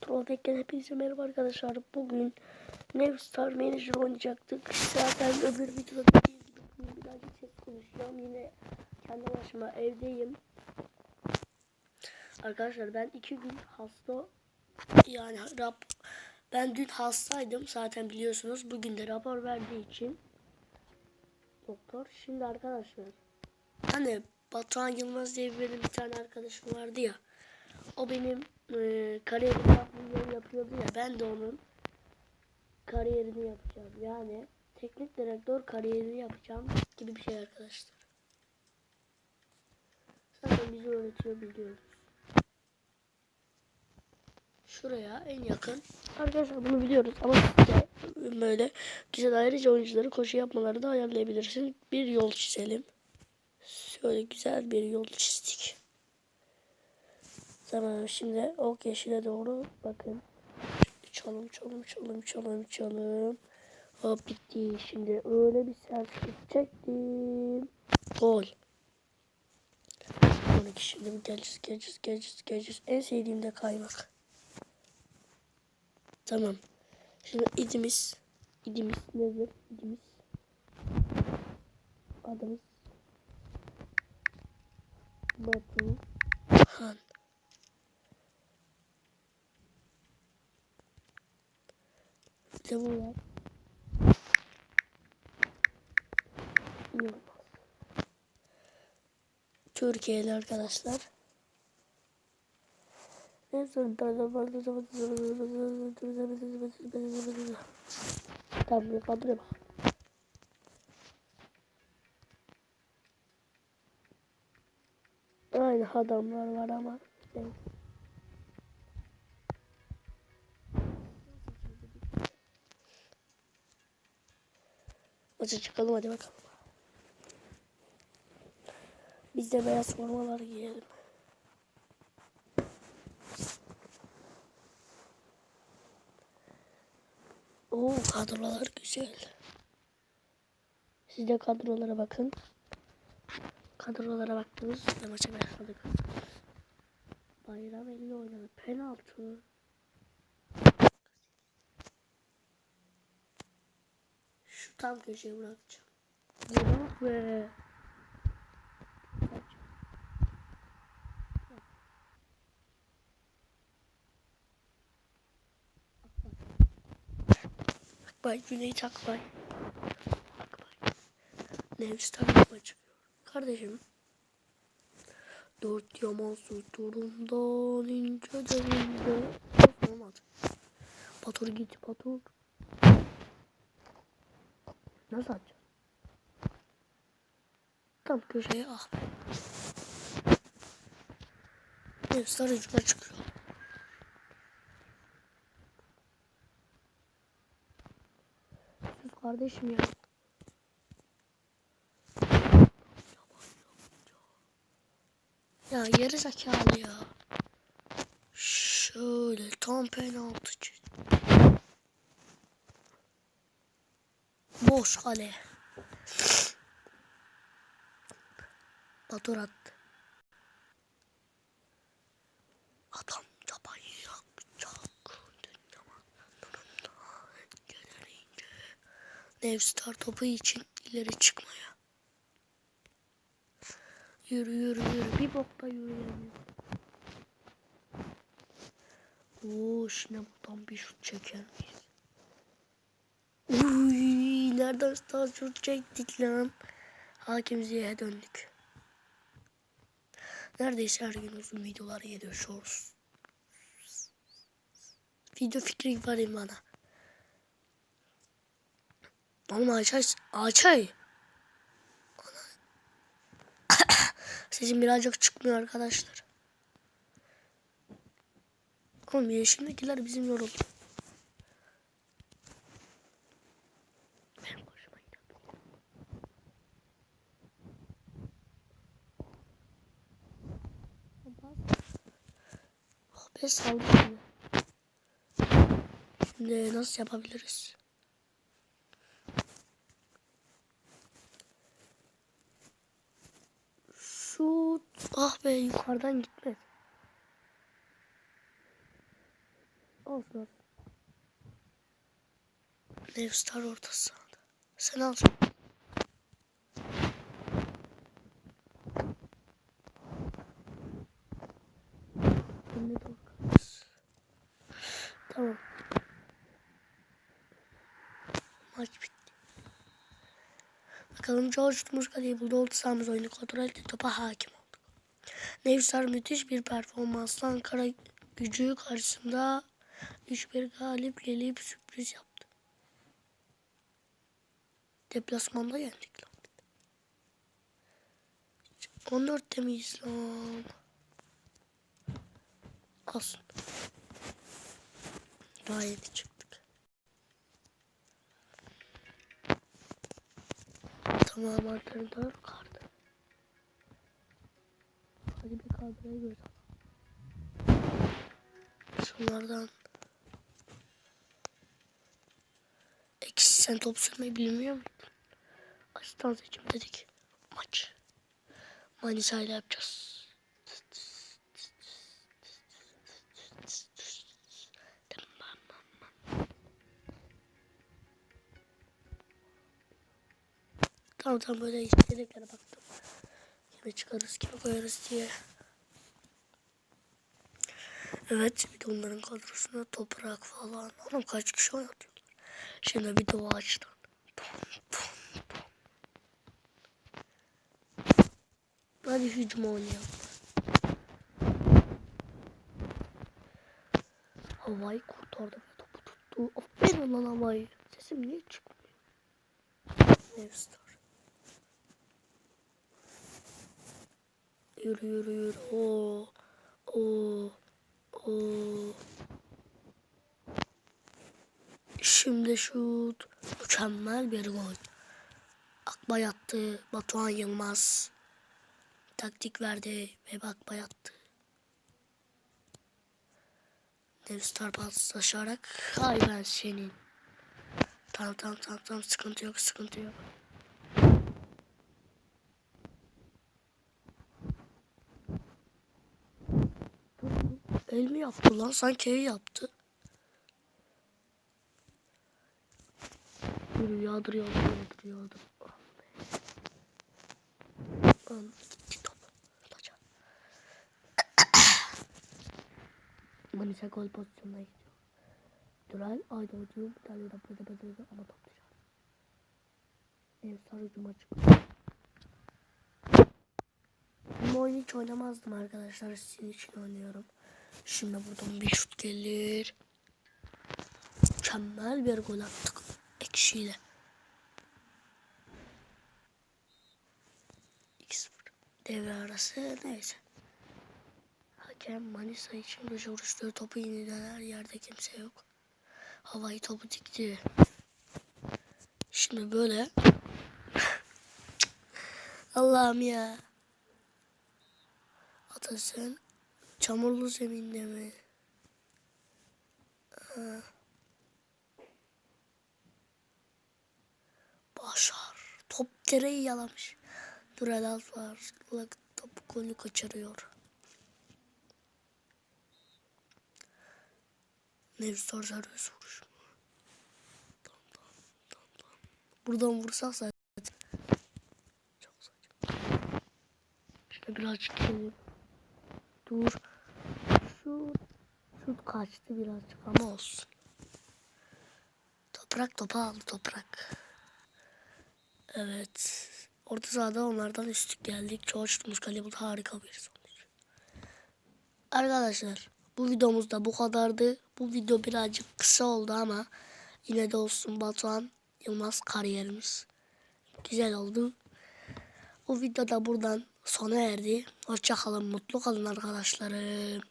Trollback'ten hepinize merhaba arkadaşlar. Bugün Nevstar Manager oynayacaktık. Zaten öbür videoda dediğim gibi birazcık ses konuşacağım. Yine kendi başıma evdeyim. Arkadaşlar ben iki gün hasta yani rap ben dün hastaydım zaten biliyorsunuz. Bugün de rapor verdiği için doktor. Şimdi arkadaşlar hani Batuhan Yılmaz diye benim bir tane arkadaşım vardı ya. O benim e, kariyerimi yapmayı yapıyordu ya. Ben de onun kariyerini yapacağım. Yani teknik direktör kariyerini yapacağım gibi bir şey arkadaşlar. Zaten bizi öğretiyor biliyoruz. Şuraya en yakın. Arkadaşlar bunu biliyoruz ama böyle güzel ayrıca oyuncuları koşu yapmaları da ayarlayabilirsin. Bir yol çizelim. Şöyle güzel bir yol çizdik. Tamam şimdi ok yeşile doğru bakın. Çalım çalım çalım çalım çalım. Hop bitti. Şimdi öyle bir selfie çektim. Gol. 12 şimdi geleceğiz geleceğiz geleceğiz geleceğiz. En sevdiğim de kaymak. Tamam. Şimdi idimiz. İdimiz nedir? İdimiz. Adımız. Batu. Bu var. Yılmaz. Türkiye'li arkadaşlar. Kadroya bak. Aynı adamlar var ama. neyse. Maça çıkalım hadi bakalım. Biz de beyaz formalar giyelim. Oo kadrolar güzel. Siz de kadrolara bakın. Kadrolara baktınız. Ve maça başladık. Bayram 50 oynadı. Penaltı. Şu tam köşeye bırakacağım. Yok be. Akbay, Cüneyt Akbay. Akbay. Nevstan Akbay çıkıyor. Kardeşim. Dört yaman durumdan ince derinde. Olmadı. Batur git Batur. Nasıl açacağım? Tam köşeye ah be. Nevstan ucuna çıkıyor. Sus kardeşim ya. Ya geri zekalı ya. Şöyle tam penaltı Boş kale. Batur attı. Adam. Dünyaman durumda gelince. Nevstar topu için ileri çıkmaya. Yürü yürü yürü. Bir bokta yürüyemiyor. Oo şimdi buradan bir şut çeker miyiz? Uy, daha şut çektik lan? Hakim Ziya'ya döndük. Neredeyse her gün uzun videolar geliyor shorts. Video fikri var bana. Oğlum Ayçay, Ayçay. Sesim birazcık çıkmıyor arkadaşlar. Oğlum yaşındakiler bizim yoruldu. Be saldım şimdi. Nasıl yapabiliriz? Şut. Ah be yukarıdan gitmedi. Olsun. Nevstar orta sahada. Sen al. Önüne doğru kalırız. Tamam. Maç bitti. Bakalım George Murkali'yi buldu. Oldu sahamız oyunu kontrol etti. Topa hakim olduk. Nevsar müthiş bir performansla Ankara gücü karşısında 3-1 galip gelip sürpriz yaptı. Deplasmanda yendik lan. 14'te miyiz lan? Olsun. Daha yeni. Tamam arkadaşlar kardı. Hadi bir kadroya alalım. Şunlardan Eksi sen top sürmeyi bilmiyor muydun? Asistan seçim dedik. Maç. Manisa ile yapacağız. Tamam tamam böyle istediklere baktım. Kime çıkarız kime koyarız diye. Evet bir de onların kadrosunda toprak falan. Oğlum kaç kişi oynatıyorlar. Şimdi bir de o açtı. Hadi hücum oynayalım. Havayı kurtardı ve topu tuttu. Aferin lan havayı. Sesim niye çıkmıyor? Nevstar. Yürü yürü yürü. Oo. Oo. Oo. Şimdi şut. Mükemmel bir gol. Akbay attı. Batuhan Yılmaz. Taktik verdi ve Akbay attı. Devstar paslaşarak hay ben senin. Tamam tamam tamam tamam sıkıntı yok sıkıntı yok. El mi yaptı lan? Sanki el yaptı. Yürü yağdır yağdır yağdır yağdır. Lan gitti top. Manisa gol pozisyonuna gidiyor. Dural ayda ucu müdahale yapıyor da bedeli ama top dışarı. Ev sarı hücuma çıkıyor. Bu oyunu hiç oynamazdım arkadaşlar. Sizin için oynuyorum. Şimdi buradan bir şut gelir. Mükemmel bir gol attık. Ekşiyle. 2-0. Devre arası neyse. Hakem Manisa için bir vuruştuğu topu yeniden her yerde kimse yok. Havayı topu dikti. Şimdi böyle. Allah'ım ya. Atasın çamurlu zeminde mi? Ha. Başar. Top direği yalamış. Dural var. Top golü kaçırıyor. Nevstar serbest vuruş. Tam, tam, tam, tam. Buradan vursak zaten. Çok saçma. Şöyle birazcık geleyim. Dur. Şu şut kaçtı birazcık ama olsun. Toprak topa aldı toprak. Evet. Orta sahada onlardan üstlük geldik. George Muskali bu da harika bir sonuç. Arkadaşlar bu videomuz da bu kadardı. Bu video birazcık kısa oldu ama yine de olsun Batuhan Yılmaz kariyerimiz. Güzel oldu. Bu video da buradan sona erdi. Hoşça kalın, mutlu kalın arkadaşlarım.